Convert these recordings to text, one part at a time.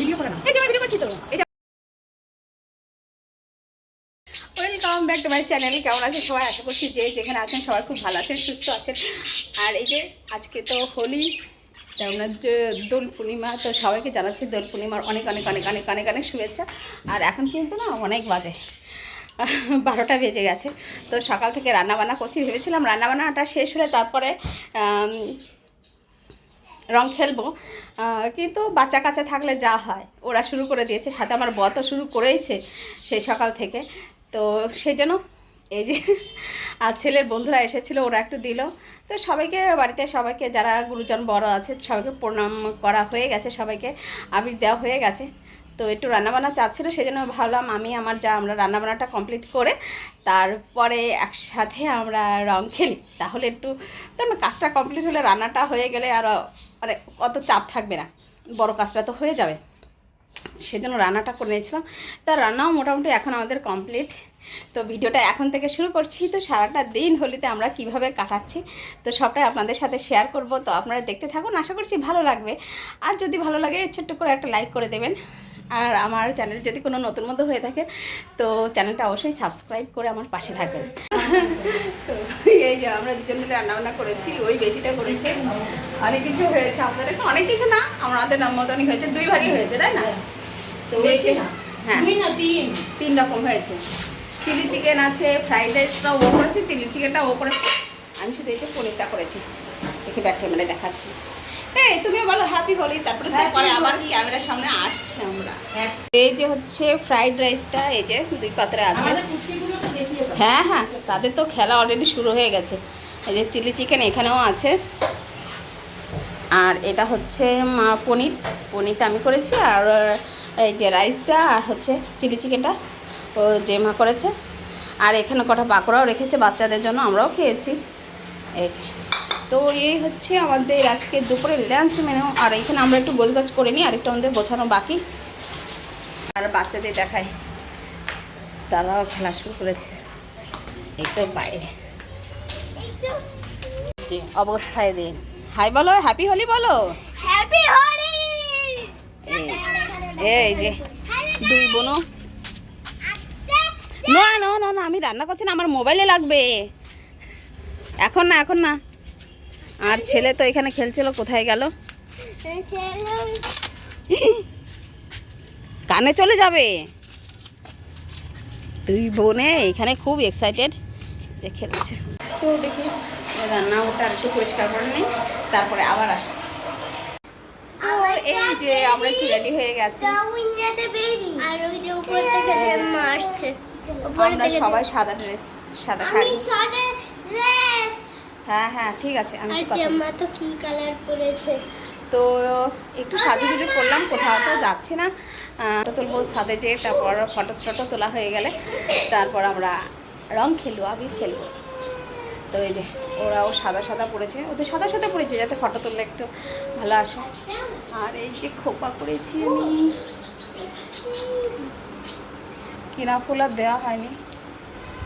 Video করে না welcome back to my channel কেমন আছেন সবাই? আশা করছি যে যেখানে আছেন সবাই খুব ভালো আছেন, সুস্থ আছেন। আর এই যে আজকে তো হোলি যে দোল পূর্ণিমা, তো সবাইকে জানাচ্ছি দোল পূর্ণিমার অনেক অনেক অনেক অনেক অনেক অনেক শুভেচ্ছা। আর এখন কিন্তু না অনেক বাজে। বারোটা বেজে গেছে। তো সকাল থেকে রান্নাবান্না করছি, ভেবেছিলাম রান্নাবান্নাটা শেষ হলে তারপরে রং খেলব। কিন্তু বাচ্চা কাচ্চা থাকলে যা হয়, ওরা শুরু করে দিয়েছে। সাথে আমার বত শুরু করেইছে সেই সকাল থেকে। তো সেই জন্য এই যে, আর ছেলের বন্ধুরা এসেছিল, ওরা একটু দিল। তো সবাইকে বাড়িতে সবাইকে, যারা গুরুজন বড় আছে, সবাইকে প্রণাম করা হয়ে গেছে, সবাইকে আবির দেওয়া হয়ে গেছে। তো একটু রান্নাবান্না চাপ ছিল সেই জন্য ভাবলাম আমি আমার যা আমরা রান্নাবান্নাটা কমপ্লিট করে তারপরে একসাথে আমরা রং খেলি। তাহলে একটু তো আমার কাজটা কমপ্লিট হলে রান্নাটা হয়ে গেলে আর মানে অত চাপ থাকবে না, বড় কাজটা তো হয়ে যাবে। সেজন্য রান্নাটা করে নিয়েছিলাম। তা রান্নাও মোটামুটি এখন আমাদের কমপ্লিট তো ভিডিওটা এখন থেকে শুরু করছি। তো সারাটা দিন হোলিতে আমরা কীভাবে কাটাচ্ছি, তো সবটাই আপনাদের সাথে শেয়ার করব। তো আপনারা দেখতে থাকুন, আশা করছি ভালো লাগবে। আর যদি ভালো লাগে, ছোট্ট করে একটা লাইক করে দেবেন। আর আমার চ্যানেল যদি কোনো নতুন মতো হয়ে থাকে তো চ্যানেলটা অবশ্যই সাবস্ক্রাইব করে আমার পাশে থাকবেন। তো এই যে আমরা দুজন মিলে রান্নাবান্না করেছি ওই বেশিটা করেছে। অনেক কিছু হয়েছে আপনাদের অনেক কিছু না আমাদের নাম মতনই হয়েছে দুই ভাগই হয়েছে তাই না? তো হ্যাঁ। তিন? রকম হয়েছে। চিলি চিকেন আছে ফ্রাইড রাইসটা ও করেছে চিলি চিকেনটা ও করেছে আমি শুধু এই যে পনিরটা করেছি। দেখে ব্যাক ক্যামেরায় দেখাচ্ছি। এই তুমি বলো হ্যাপি হোলি তারপরে পরে আবার ক্যামেরার সামনে আসছে আমরা। এই যে হচ্ছে ফ্রাইড রাইসটা এই যে দুই পাত্রে আছে। হ্যাঁ হ্যাঁ তাদের তো খেলা অলরেডি শুরু হয়ে গেছে। এই যে চিলি চিকেন এখানেও আছে। আর এটা হচ্ছে পনির। পনিরটা আমি করেছি আর এই যে রাইসটা আর হচ্ছে চিলি চিকেনটা ও জেমা করেছে। আর এখানে কটা পাকোড়াও রেখেছে বাচ্চাদের জন্য আমরাও খেয়েছি। এই যে। তো এই হচ্ছে আমাদের আজকে দুপুরে লাঞ্চ মেনু আর এখানে আমরা একটু গোছগাছ করে নিই আর একটু আমাদের গোছানো বাকি। আর বাচ্চাদের দেখাই। তারাও খেলা শুরু করেছে। এই তো বাইরে। যে অবস্থায় দিন। হাই বলো হ্যাপি হোলি বলো? হ্যাপি হোলি! এই যে দুই বোনো না না না আমি রান্না করছি না আমার মোবাইলে লাগবে। এখন না এখন না। আর ছেলে তো এখানে খেলছিল কোথায় গেল? কানে চলে যাবে। দুই বোনে এখানে খুব এক্সাইটেড যে খেলছে। তো দেখি রান্না ওটা একটু পরিষ্কার করে নিই তারপরে আবার আসছি। এই যে আমরা একটু রেডি হয়ে গেছি। আর ওই যে উপর থেকে জেম্মা আসছে আমরা সবাই সাদা ড্রেস সাদা শাড়ি। সাদা ড্রেস হ্যাঁ হ্যাঁ ঠিক আছে আমি। জেম্মা তো কি কালার পরেছে? তো একটু সাজুগুজু করলাম কোথাও তো যাচ্ছি না। ফটো তুলবো ছাদে যেয়ে তারপর ফটো টটো তোলা হয়ে গেলে তারপর আমরা রং খেলব আবির খেলব। তো এই যে ওরাও সাদা সাদা পড়েছে ওদের সাদা সাদা পড়েছে যাতে ফটো তুললে একটু ভালো আসে। আর এই যে খোপা করেছি আমি। কিনা ফুল আর দেওয়া হয়নি।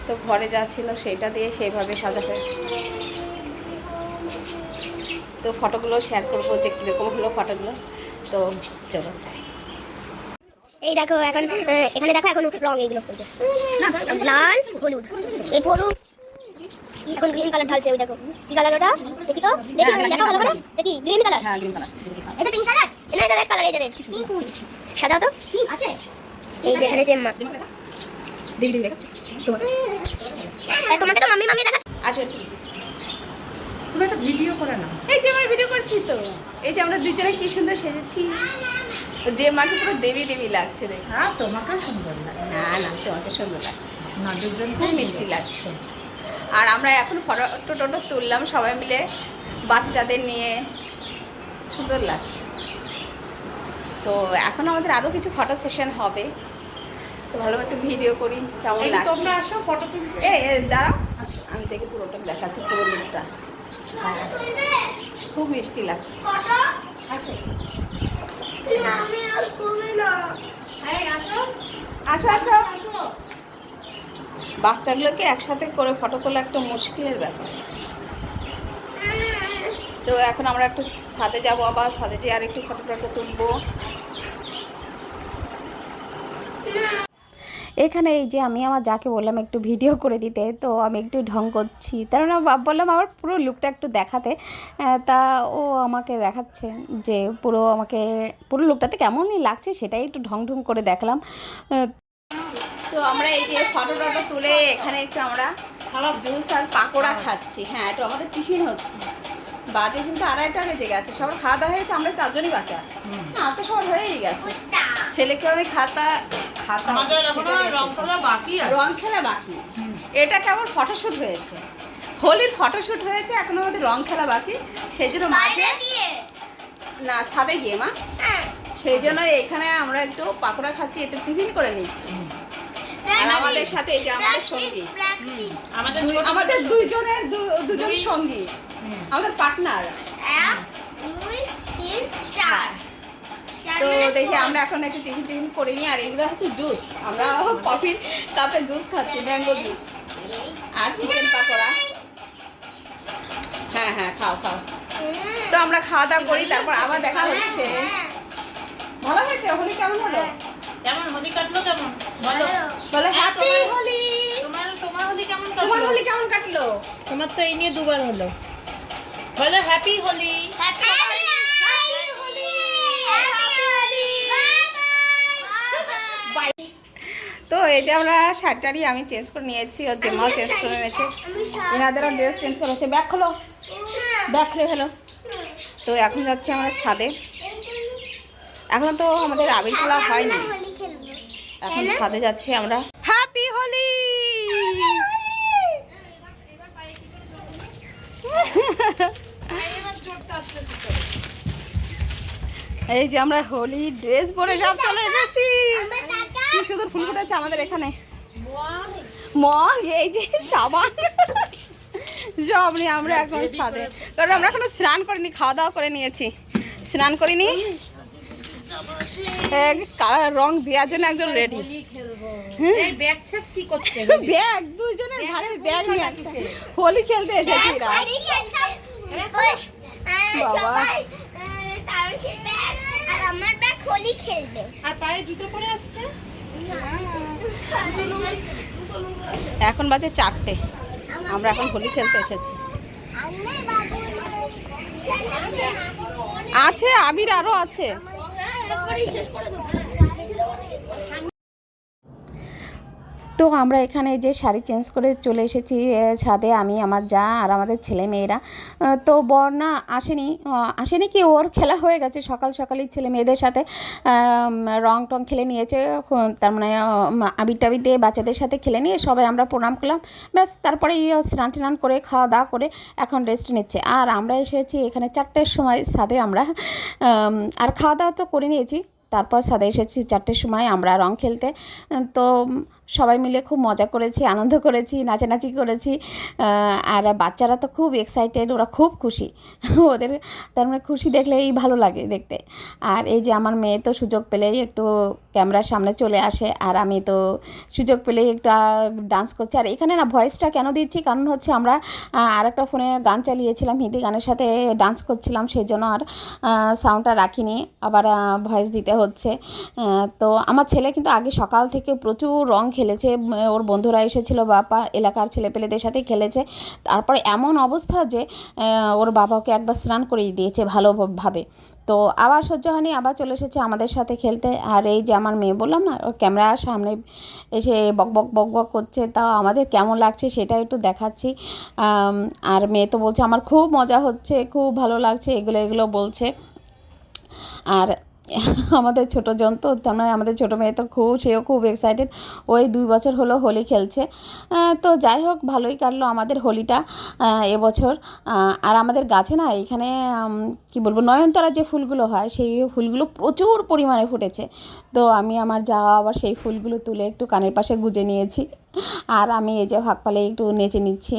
তো ঘরে যা ছিল সেটা দিয়ে সেইভাবে সাজা হয়েছে। তো ফটোগুলো শেয়ার করব যে কীরকম হলো ফটোগুলো। তো চলো। যাই এই দেখো এখন এখানে দেখো এখন রং এইগুলো করবে। লাল হলুদ। এই পরু এখন গ্রিন কালার ঢালছে ওই দেখো। কি কালার ওটা? দেখি তো। দেখি দেখো ভালো করে। দেখি গ্রিন কালার হ্যাঁ গ্রিন কালার এটা পিঙ্ক কালার এটা রেড কালার এই যে রেড সাদা তো। আছে। এই যে এখানে সেম মা। দিদি দিদি এই তোমাকে তো মাম্মি মাম্মি দেখা আসো। তুমি একটা ভিডিও করে না। এই যে আমরা ভিডিও করছি তো। এই যে আমরা দুজনে কি সুন্দর সেজেছি। যে মাকে পুরো দেবী দেবী লাগছে দেখ হ্যাঁ তোমাকেও সুন্দর লাগে না না তোমাকে সুন্দর লাগছে। না দুজন খুব মিষ্টি লাগছে। আর আমরা এখন ফটো টটো তুললাম সবাই মিলে। বাচ্চাদের নিয়ে। সুন্দর লাগছে। তো এখন আমাদের আরও কিছু ফটো সেশন হবে। তো ভালো একটু ভিডিও করি কেমন লাগছে। তোমরা আসো ফটো তুলতে। এই দাঁড়াও। আমি দেখে পুরোটা দেখাচ্ছি পুরো লুকটা খুব মিষ্টি লাগছে। আসো। আসো। বাচ্চাগুলোকে একসাথে করে ফটো তোলা একটা মুশকিলের ব্যাপার। তো এখন আমরা একটু ছাদে যাব আবার ছাদে যেয়ে আর একটু ফটো টটো তুলবো। এখানে এই যে আমি আমার যাকে বললাম একটু ভিডিও করে দিতে, তো আমি একটু ঢং করছি। তার বললাম আমার পুরো লুকটা একটু দেখাতে তা ও আমাকে দেখাচ্ছে যে পুরো আমাকে, পুরো লুকটাতে কেমনই লাগছে সেটাই একটু ঢং ঢং করে দেখলাম। তো আমরা এই যে ফটো টটো তুলে এখানে একটু আমরা জুস আর পাকোড়া খাচ্ছি। হ্যাঁ একটু আমাদের টিফিন হচ্ছে। বাজে কিন্তু আড়াইটা বেজে গেছে সবার খাওয়া দাওয়া হয়েছে আমরা চারজনই বাকি আর না তো সবার হয়েই গেছে। ছেলেকে আমি খাতা খাতা রং খেলা বাকি আছে। রং খেলা বাকি। এটা কেমন ফটোশ্যুট হয়েছে। হোলির ফটোশ্যুট হয়েছে এখন আমাদের রং খেলা বাকি। সেই জন্য মাঝে না সাদে গিয়ে মা। সেই জন্য এখানে আমরা একটু পাকোড়া খাচ্ছি একটু টিফিন করে নিচ্ছি। আর আমাদের সাথে এই যে আমাদের সঙ্গী। আমাদের দুই- আমাদের দুইজনের দু- দুজন সঙ্গী। আমাদের পার্টনার তো দেখি আমরা এখন একটু টিফিন টিফিন করে নিই আর এগুলো হচ্ছে জুস। আমরা কফির কাপে জুস খাচ্ছি ম্যাঙ্গো জুস। আর চিকেন পাকোড়া। হ্যাঁ হ্যাঁ খাও খাও। তো আমরা খাওয়া দাওয়া করি তারপর আবার দেখা হচ্ছে। ভালো হয়েছে? হোলি কেমন হলো? কেমন? হোলি কাটলো কেমন? বলো। বলে হ্যাঁ, হ্যাপি তোমার- হোলি তোমার তোমার হোলি কেমন তোমার কাটলো হোলি কেমন কাটলো? তোমার তো এই নিয়ে দুবার হলো। বলো হ্যাপি হোলি তো এই যে আমরা শার্টটারই আমি চেঞ্জ করে নিয়েছি ওর জামাও চেঞ্জ করে নিয়েছে এনাদেরও ড্রেস চেঞ্জ করে করেছে। ব্যাগ খোলো। ব্যাগ খুলে ফেলো। তো এখন যাচ্ছি আমরা সাদে এখন তো আমাদের আবির খোলা হয়নি। এখন ছাদে যাচ্ছি আমরা। হ্যাপি হোলি এই যে আমরা হোলি ড্রেস পরে সব চলে এসেছি। কি সুন্দর ফুল ফুটেছে আমাদের এখানে। মগ এই যে সাবান। সব নিয়ে আমরা এখন সাদে কারণ আমরা এখনও স্নান করিনি খাওয়া দাওয়া করে নিয়েছি। স্নান করিনি? এক কালা রং দেওয়ার জন্য একজন রেডি খেলব। এই ব্যাগ ছাপ কি করতে ব্যাগ দুইজনের ঘরে ব্যাগ নিয়ে আসছে। হোলি খেলতে এসেছি বাবা। আমার ব্যাগ হোলি খেলবে। আর পায়ে জুতো পরে আসতে এখন বাজে চারটে। আমরা এখন হোলি খেলতে এসেছি। আছে আবির আরও আছে। শেষ করে তো আমরা এখানে যে শাড়ি চেঞ্জ করে চলে এসেছি ছাদে আমি, আমার যা আর আমাদের ছেলে মেয়েরা। তো বর্ণা আসেনি আসেনি কি? ওর খেলা হয়ে গেছে। সকাল সকালই ছেলে মেয়েদের সাথে রং টং খেলে নিয়েছে। তার মানে আবির টাবির দিয়ে বাচ্চাদের সাথে খেলে নিয়ে সবাই আমরা প্রণাম করলাম। ব্যাস, তারপরে স্নান টান করে, খাওয়া দাওয়া করে এখন রেস্ট নিচ্ছে। আর আমরা এসেছি এখানে চারটের সময় ছাদে আমরা আর খাওয়া দাওয়া তো করে নিয়েছি। তারপর সাদে এসেছি চারটের সময় আমরা রং খেলতে। তো সবাই মিলে খুব মজা করেছি, আনন্দ করেছি, নাচানাচি করেছি আর বাচ্চারা তো খুব এক্সাইটেড ওরা খুব খুশি। ওদের তার মানে খুশি দেখলেই ভালো লাগে দেখতে। আর এই যে আমার মেয়ে তো সুযোগ পেলেই একটু ক্যামেরার সামনে চলে আসে, আর আমি তো সুযোগ পেলেই একটু ডান্স করছি। আর এখানে না ভয়েসটা কেন দিচ্ছি? কারণ হচ্ছে আমরা আর একটা ফোনে গান চালিয়েছিলাম, হিন্দি গানের সাথে ডান্স করছিলাম সেই জন্য আর সাউন্ডটা রাখিনি। আবার ভয়েস দিতে হচ্ছে। তো আমার ছেলে কিন্তু আগে সকাল থেকে প্রচুর রং খেলেছে ওর বন্ধুরা এসেছিল বাবা এলাকার ছেলেপেলেদের সাথে খেলেছে। তারপরে এমন অবস্থা যে ওর বাবাকে একবার স্নান করিয়ে দিয়েছে ভালোভাবে। তো আবার সহ্য হয়নি, আবার চলে এসেছে আমাদের সাথে খেলতে। আর এই যে আমার মেয়ে, বললাম না ক্যামেরার সামনে এসে বক বক বক বক করছে, তা আমাদের কেমন লাগছে সেটা একটু দেখাচ্ছি। আর মেয়ে তো বলছে, আমার খুব মজা হচ্ছে, খুব ভালো লাগছে, এগুলো এগুলো বলছে। আর আমাদের ছোটো জন তো, তার মানে আমাদের ছোটো মেয়ে তো খুব, সেও খুব এক্সাইটেড ওই দুই বছর হলো হোলি খেলছে। তো যাই হোক, ভালোই কাটলো আমাদের হোলিটা এবছর। আর আমাদের গাছে না এখানে কি বলব, নয়নতারা যে ফুলগুলো হয়, সেই ফুলগুলো প্রচুর পরিমাণে ফুটেছে। তো আমি আমার যাওয়া আবার সেই ফুলগুলো তুলে একটু কানের পাশে গুজে নিয়েছি। আর আমি এই যে ভাগ পালে একটু নেচে নিচ্ছি।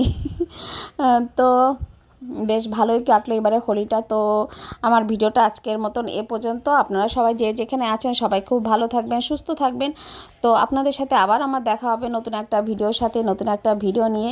তো বেশ ভালোই কাটলো এবারে হোলিটা। তো আমার ভিডিওটা আজকের মতন এ পর্যন্ত। আপনারা সবাই যে যেখানে আছেন সবাই খুব ভালো থাকবেন, সুস্থ থাকবেন। তো আপনাদের সাথে আবার আমার দেখা হবে নতুন একটা ভিডিওর সাথে, নতুন একটা ভিডিও নিয়ে।